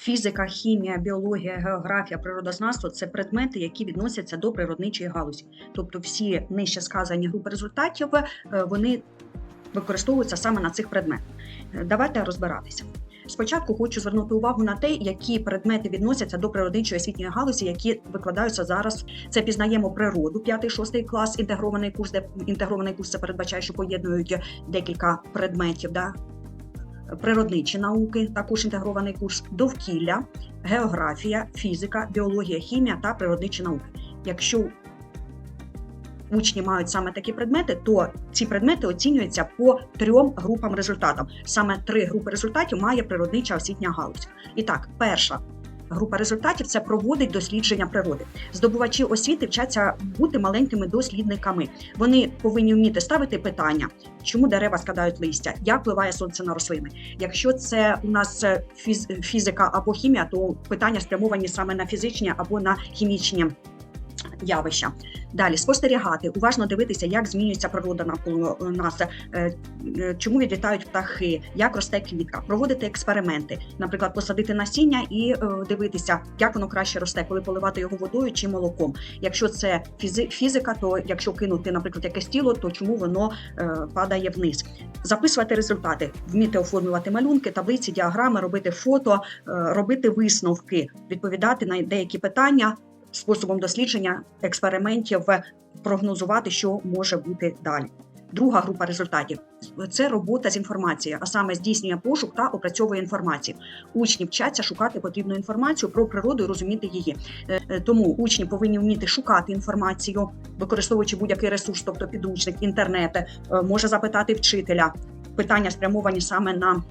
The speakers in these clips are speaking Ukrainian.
Фізика, хімія, біологія, географія, природознавство це предмети, які відносяться до природничої галузі. Тобто, всі нижче сказані групи результатів е, вони використовуються саме на цих предметах. Е, Давайте розбиратися. Спочатку хочу звернути увагу на те, які предмети відносяться до природничої освітньої галузі, які викладаються зараз. Це пізнаємо природу, 5-6 клас, інтегрований курс, де інтегрований курс це передбачає, що поєднують декілька предметів. Да? Природничі науки, також інтегрований курс довкілля, географія, фізика, біологія, хімія та природничі науки. Якщо учні мають саме такі предмети, то ці предмети оцінюються по трьом групам результатів. Саме три групи результатів має природнича освітня галузь. І так, перша група результатів це проводить дослідження природи. Здобувачі освіти вчаться бути маленькими дослідниками. Вони повинні вміти ставити питання, чому дерева складають листя, як впливає сонце на рослини. Якщо це у нас е, фіз- фізика або хімія, то питання спрямовані саме на фізичні або на хімічні явища. Далі спостерігати, уважно дивитися, як змінюється природа навколо нас, е, е, чому відлітають птахи, як росте квітка, проводити експерименти, наприклад, посадити насіння і е, дивитися, як воно краще росте, коли поливати його водою чи молоком. Якщо це фізи- фізика, то якщо кинути, наприклад, якесь тіло, то чому воно е, падає вниз? Записувати результати, вміти оформлювати малюнки, таблиці, діаграми, робити фото, е, робити висновки, відповідати на деякі питання способом дослідження експериментів, прогнозувати, що може бути далі. Друга група результатів це робота з інформацією, а саме здійснює пошук та опрацьовує інформацію. Учні вчаться шукати потрібну інформацію про природу і розуміти її. Е, е, Тому учні повинні вміти шукати інформацію, використовуючи будь-який ресурс, тобто підручник, інтернет, е, може запитати вчителя. Питання спрямовані саме на е,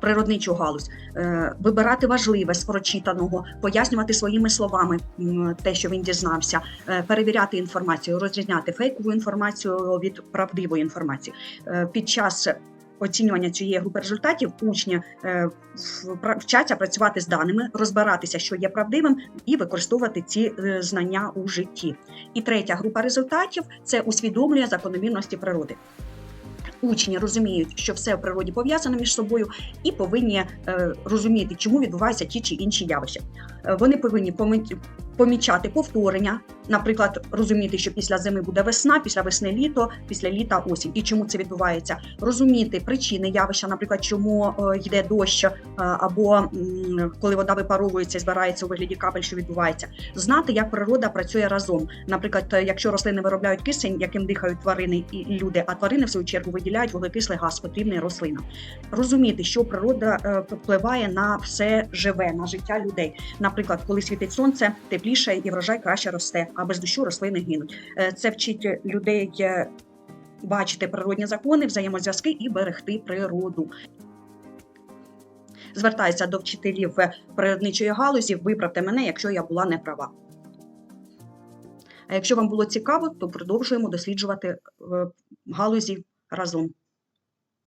природничу галузь, Е, вибирати важливе з прочитаного, пояснювати своїми словами те, що він дізнався, е, перевіряти інформацію, розрізняти фейкову інформацію від правдивої інформації. Е, Під час оцінювання цієї групи результатів учні е, вчаться працювати з даними, розбиратися, що є правдивим, і використовувати ці е, знання у житті. І третя група результатів це усвідомлює закономірності природи. Учні розуміють, що все в природі пов'язано між собою, і повинні е, розуміти, чому відбуваються ті чи інші явища. Е, вони повинні помічати повторення, наприклад, розуміти, що після зими буде весна, після весни літо, після літа осінь, і чому це відбувається. Розуміти причини явища, наприклад, чому е, йде дощ, е, або коли вода випаровується і збирається у вигляді капель, що відбувається. Знати, як природа працює разом. Наприклад, е, якщо рослини виробляють кисень, яким дихають тварини і люди, а тварини в свою чергу виділяють вуглекислий газ, потрібний рослинам. Розуміти, що природа впливає на все живе, на життя людей. Наприклад, коли світить сонце, тепліше і врожай краще росте, а без дощу рослини гинуть. Е, Це вчить людей е, бачити природні закони, взаємозв'язки і берегти природу. Звертаюся до вчителів е, природничої галузі, виправте мене, якщо я була не права. А якщо вам було цікаво, то продовжуємо досліджувати галузі разом.